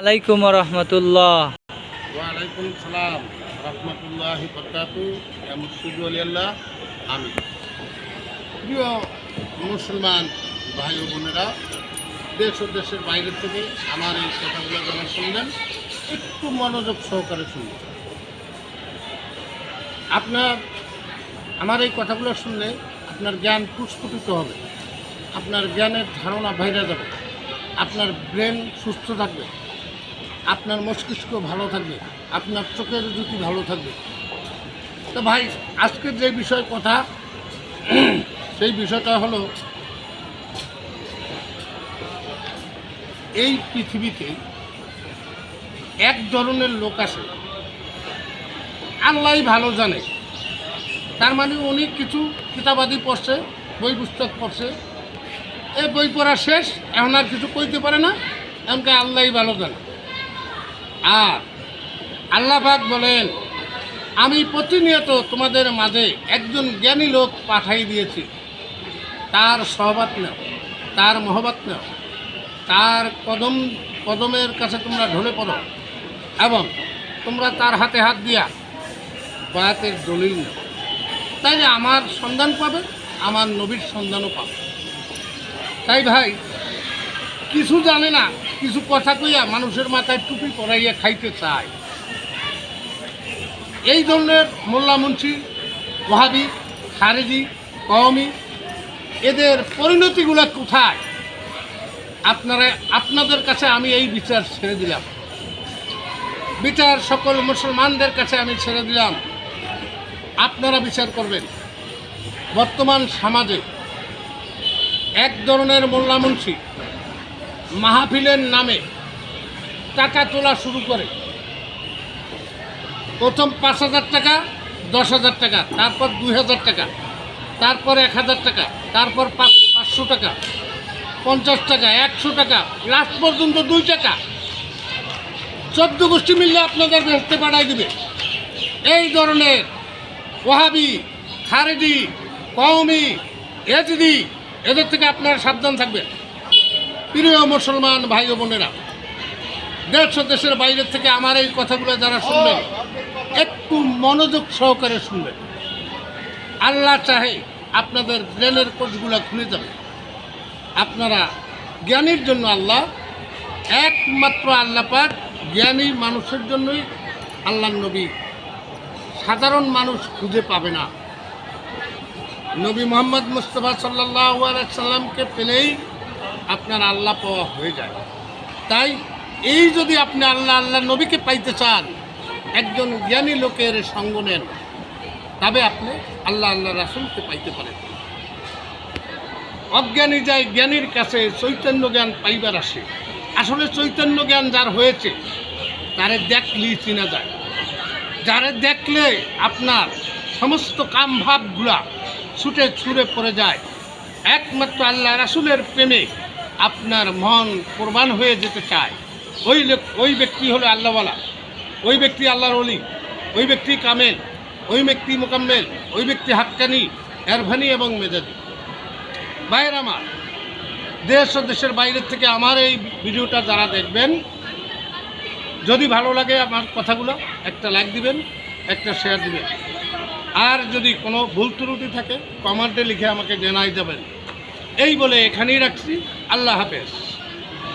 আলাইকুম রহমতুল্লাহ। ওয়ালাইকুম সালাম, রহমতুল্লাহ আমি প্রিয় মুসলমান ভাই ও বোনেরা, দেশ ও দেশের বাইরে থেকে আমার এই কথাগুলো যারা শুনলেন, একটু মনোযোগ সহকারে শুনবেন। আপনার, আমার এই কথাগুলো শুনলে আপনার জ্ঞান পুষ্পটিত হবে। আপনার জ্ঞানের ধারণা বাইরে যাবে। আপনার ব্রেন সুস্থ থাকবে। আপনার মস্তিষ্ক ভালো থাকবে, আপনার চোখের জ্যোতি ভালো থাকবে। তো ভাই, আজকের যে বিষয় কথা, সেই বিষয়টা হলো, এই পৃথিবীতে এক ধরনের লোক আছে আল্লাহ ভালো জানে। তার মানে উনি কিছু কিতাবাদি পড়ছে, বই পুস্তক পড়ছে। এই বই পড়া শেষ, এখন আর কিছু কইতে পারে না, এমনকি আল্লাহ ভালো জানে। আর আল্লাহ পাক বলেন, আমি প্রতিনিয়ত তোমাদের মাঝে একজন জ্ঞানী লোক পাঠাই দিয়েছি। তার সহবাত নেও, তার মহবাত নেও, তার কদম, কদমের কাছে তোমরা ঢলে পড়ো এবং তোমরা তার হাতে হাত দিয়া বায়াতের দলিল নেও। তাইলে আমার সন্ধান পাবে, আমার নবীর সন্ধানও পাবে। তাই ভাই, কিছু জানে না কিছু কথা কইয়া মানুষের মাথায় টুপি পরাইয়া খাইতে চায়। এই ধরনের মোল্লা মুন্সি, ওহাবি, খারেজি, কওমি, এদের পরিণতিগুলো কোথায়? আপনারা, আপনাদের কাছে আমি এই বিচার ছেড়ে দিলাম। বিচার সকল মুসলমানদের কাছে আমি ছেড়ে দিলাম। আপনারা বিচার করবেন। বর্তমান সমাজে এক ধরনের মোল্লা মুন্সি মাহফিলের নামে টাকা তোলা শুরু করে। প্রথম পাঁচ হাজার টাকা, দশ হাজার টাকা, তারপর দুই হাজার টাকা, তারপর এক হাজার টাকা, তারপর পাঁচ পাঁচশো টাকা, পঞ্চাশ টাকা, একশো টাকা, লাস্ট পর্যন্ত দুই টাকা। চোদ্দ গোষ্ঠী মিললে আপনাদের বেসতে পাঠাই দিবে। এই ধরনের ওহাবি খারেজি, কওমি, এজদি, এদের থেকে আপনারা সাবধান থাকবেন। প্রিয় মুসলমান ভাই বোনেরা, দেশ দেশের বাইরে থেকে আমার এই কথাগুলো যারা শুনবেন, একটু মনোযোগ সহকারে শুনবেন। আল্লাহ চাহে আপনাদের ব্রেনের কোচগুলো খুলে যাবে। আপনারা জ্ঞানীর জন্য আল্লাহ, একমাত্র আল্লাহ পাক জ্ঞানী মানুষের জন্যই আল্লাহ নবী। সাধারণ মানুষ খুঁজে পাবে না। নবী মোহাম্মদ মুস্তফা সাল্লাহ সাল্লামকে পেলেই আপনার আল্লাহ পাওয়া হয়ে যায়। তাই এই যদি আপনি আল্লাহ আল্লাহ নবীকে পাইতে চান, একজন জ্ঞানী লোকের সঙ্গ নেন, তবে আপনি আল্লাহ আল্লাহ রাসুলকে পাইতে পারেন। অজ্ঞানী যায় জ্ঞানীর কাছে চৈতন্য জ্ঞান পাইবার আসে। আসলে চৈতন্য জ্ঞান যার হয়েছে, তারে দেখলেই চিনা যায়। যারে দেখলে আপনার সমস্ত কামভাবগুলা ছুটে ছুড়ে পড়ে যায়। একমাত্র আল্লাহ রাসুলের প্রেমে আপনার মন কোরবান হয়ে যেতে চায়। ওই লোক, ওই ব্যক্তি হলো আল্লাহওয়ালা। ওই ব্যক্তি আল্লাহর অলি ওই ব্যক্তি কামেল। ওই ব্যক্তি মোকাম্মেল। ওই ব্যক্তি হাক্কানি এরভানি এবং মেজাজি। ভাইয়ের আমার, দেশ ও দেশের বাইরের থেকে আমার এই ভিডিওটা যারা দেখবেন, যদি ভালো লাগে আমার কথাগুলো, একটা লাইক দিবেন, একটা শেয়ার দিবেন। আর যদি কোনো ভুল ত্রুটি থাকে, কমেন্টে লিখে আমাকে জানাই যাবেন। এই বলে এখানেই রাখছি। আল্লাহ হাফেজ।